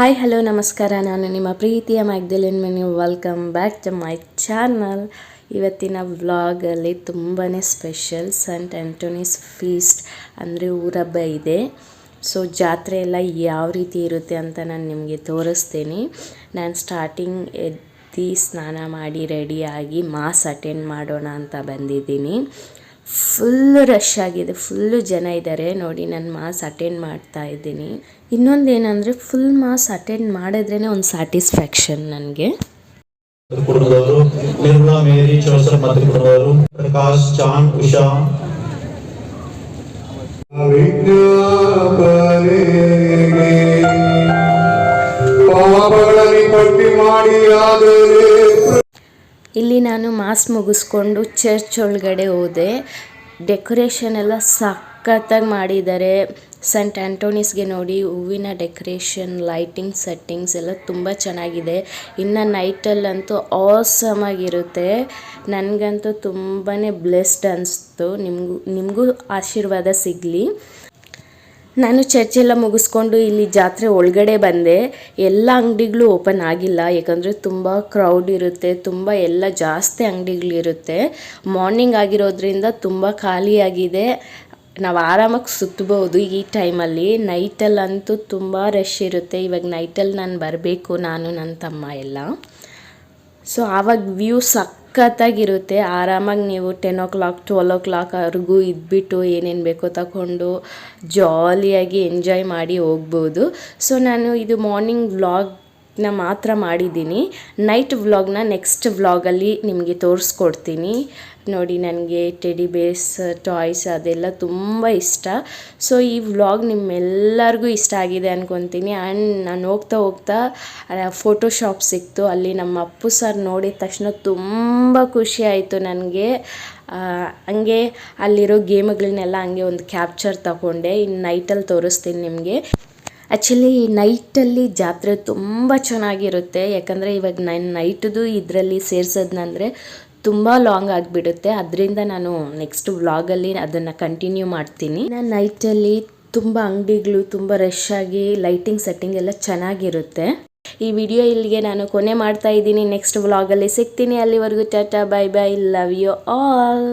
Hi hello ನಮಸ್ಕಾರ. ನಾನು ನಿಮ್ಮ ಪ್ರೀತಿಯ Magdalene Mini. Welcome back to my channel ಇವತ್ತಿನ ವ್ಲಾಗಲ್ಲಿ ತುಂಬಾ ಸ್ಪೆಷಲ್ ಸಂಟ್ ಆ್ಯಂಟೋನಿಸ್ ಫೀಸ್ಟ್ ಅಂದರೆ ಊರಬ್ಬ ಇದೆ. ಸೊ ಜಾತ್ರೆ ಎಲ್ಲ ಯಾವ ರೀತಿ ಇರುತ್ತೆ ಅಂತ ನಾನು ನಿಮಗೆ ತೋರಿಸ್ತೀನಿ. ನಾನು ಸ್ಟಾರ್ಟಿಂಗ್ ಎದ್ದು ಸ್ನಾನ ಮಾಡಿ ರೆಡಿಯಾಗಿ ಮಾಸ್ ಅಟೆಂಡ್ ಮಾಡೋಣ ಅಂತ ಬಂದಿದ್ದೀನಿ. ಫುಲ್ಲು ರಶ್ ಆಗಿದೆ. ಫುಲ್ಲು ಜನ ಇದ್ದಾರೆ ನೋಡಿ ನಾನು ಮಾಸ್ ಅಟೆಂಡ್ ಮಾಡ್ತಾ ಇದ್ದೀನಿ. ಇನ್ನೊಂದು ಏನಂದರೆ ಫುಲ್ ಮಾಸ್ ಅಟೆಂಡ್ ಮಾಡಿದ್ರೇ ಒಂದು ಸ್ಯಾಟಿಸ್ಫ್ಯಾಕ್ಷನ್ ನನಗೆ. ಕುಟುಂಬದವರು ನಿರ್ಮಲಾ ಮೇರಿ ಜೋಸಫ್ ಮತ್ತು ಕುಟುಂಬದವರು ಪ್ರಕಾಶ್ ಚಾಂದ್ ಉಷಾ. ವಿಜ್ಞಾಪನೆಗೆ ಪಾಪಗಳಲ್ಲಿ ಪಟ್ಟಿ ಮಾಡಿ ಆದರೆ ಇಲ್ಲಿ ನಾನು ಮಾಸ್ ಮುಗಿಸ್ಕೊಂಡು ಚರ್ಚ್ ಒಳಗಡೆ ಹೋದೆ. ಡೆಕೋರೇಷನ್ ಎಲ್ಲ ಸಖತ್ತಾಗಿ ಮಾಡಿದ್ದಾರೆ. ಸೆಂಟ್ ಆ್ಯಂಟೋನಿಸ್ಗೆ ನೋಡಿ, ಹೂವಿನ ಡೆಕೋರೇಷನ್, ಲೈಟಿಂಗ್, ಸೆಟ್ಟಿಂಗ್ಸ್ ಎಲ್ಲ ತುಂಬ ಚೆನ್ನಾಗಿದೆ. ಇನ್ನು ನೈಟಲ್ಲಂತೂ ಆಸಮಾಗಿರುತ್ತೆ ನನಗಂತೂ ತುಂಬಾ ಬ್ಲೆಸ್ಡ್ ಅನಿಸ್ತು. ನಿಮಗೂ ನಿಮಗೂ ಆಶೀರ್ವಾದ ಸಿಗಲಿ. ನಾನು ಚರ್ಚೆಲ್ಲ ಮುಗಿಸ್ಕೊಂಡು ಇಲ್ಲಿ ಜಾತ್ರೆ ಒಳಗಡೆ ಬಂದೆ. ಎಲ್ಲ ಅಂಗಡಿಗಳು ಓಪನ್ ಆಗಿಲ್ಲ. ಯಾಕಂದರೆ ತುಂಬ ಕ್ರೌಡ್ ಇರುತ್ತೆ, ತುಂಬ ಎಲ್ಲ ಜಾಸ್ತಿ ಅಂಗಡಿಗಳಿರುತ್ತೆ ಮಾರ್ನಿಂಗ್ ಆಗಿರೋದ್ರಿಂದ ತುಂಬ ಖಾಲಿಯಾಗಿದೆ. ನಾವು ಆರಾಮಾಗಿ ಸುತ್ತಬಹುದು ಈ ಟೈಮಲ್ಲಿ ನೈಟಲ್ಲಂತೂ ತುಂಬ ರಶ್ ಇರುತ್ತೆ. ಇವಾಗ ನೈಟಲ್ಲಿ ನಾನು ಬರಬೇಕು, ನಾನು ನನ್ನ ತಮ್ಮ ಎಲ್ಲ. ಸೊ ಆವಾಗ ವ್ಯೂ ಸಖತ್ತಾಗಿರುತ್ತೆ. ಆರಾಮಾಗಿ ನೀವು ಟೆನ್ ಓ ಕ್ಲಾಕ್ ಟ್ವೆಲ್ ಓ ಕ್ಲಾಕ್ವರೆಗೂ ಇದ್ಬಿಟ್ಟು ಏನೇನು ಬೇಕೋ ತಗೊಂಡು ಜಾಲಿಯಾಗಿ ಎಂಜಾಯ್ ಮಾಡಿ ಹೋಗ್ಬೋದು. ಸೊ ನಾನು ಇದು ಮಾರ್ನಿಂಗ್ ವ್ಲಾಗ್ನ ಮಾತ್ರ ಮಾಡಿದ್ದೀನಿ. ನೈಟ್ ವ್ಲಾಗ್ನ ನೆಕ್ಸ್ಟ್ ವ್ಲಾಗಲ್ಲಿ ನಿಮಗೆ ತೋರಿಸ್ಕೊಡ್ತೀನಿ. ನೋಡಿ, ನನಗೆ ಟೆಡಿ ಬೇಸ್ ಟಾಯ್ಸ್ ಅದೆಲ್ಲ ತುಂಬ ಇಷ್ಟ. ಸೊ, ಈ ವ್ಲಾಗ್ ನಿಮ್ಮೆಲ್ಲರಿಗೂ ಇಷ್ಟ ಆಗಿದೆ ಅನ್ಕೊತೀನಿ. ಆ್ಯಂಡ್ ನಾನು ಹೋಗ್ತಾ ಹೋಗ್ತಾ ಫೋಟೋ ಶಾಪ್ ಸಿಕ್ತು. ಅಲ್ಲಿ ನಮ್ಮ ಅಪ್ಪು ಸರ್ ನೋಡಿದ ತಕ್ಷಣ ತುಂಬ ಖುಷಿ ಆಯಿತು ನನಗೆ. ಹಂಗೆ ಅಲ್ಲಿರೋ ಗೇಮ್ಗಳನ್ನೆಲ್ಲ ಹಂಗೆ ಒಂದು ಕ್ಯಾಪ್ಚರ್ ತಗೊಂಡೆ. ಇನ್ನು ನೈಟಲ್ಲಿ ತೋರಿಸ್ತೀನಿ ನಿಮಗೆ. ಆ್ಯಕ್ಚುಲಿ ನೈಟಲ್ಲಿ ಜಾತ್ರೆ ತುಂಬ ಚೆನ್ನಾಗಿರುತ್ತೆ. ಯಾಕಂದರೆ ಇವಾಗ ನಾನು ನೈಟ್ದು ಇದರಲ್ಲಿ ಸೇರಿಸೋದ್ನಂದರೆ ತುಂಬ ಲಾಂಗ್ ಆಗಿಬಿಡುತ್ತೆ. ಅದರಿಂದ ನಾನು ನೆಕ್ಸ್ಟ್ ವ್ಲಾಗಲ್ಲಿ ಅದನ್ನು ಕಂಟಿನ್ಯೂ ಮಾಡ್ತೀನಿ. ನಾನು ನೈಟಲ್ಲಿ ತುಂಬ ಅಂಗಡಿಗಳು, ತುಂಬ ರಶ್ ಆಗಿ ಲೈಟಿಂಗ್ ಸೆಟ್ಟಿಂಗ್ ಎಲ್ಲ ಚೆನ್ನಾಗಿರುತ್ತೆ. ಈ ವಿಡಿಯೋ ಇಲ್ಲಿಗೆ ನಾನು ಕೊನೆ ಮಾಡ್ತಾ ಇದ್ದೀನಿ. ನೆಕ್ಸ್ಟ್ ವ್ಲಾಗಲ್ಲಿ ಸಿಗ್ತೀನಿ. ಅಲ್ಲಿವರೆಗೂ tata bye bye love you all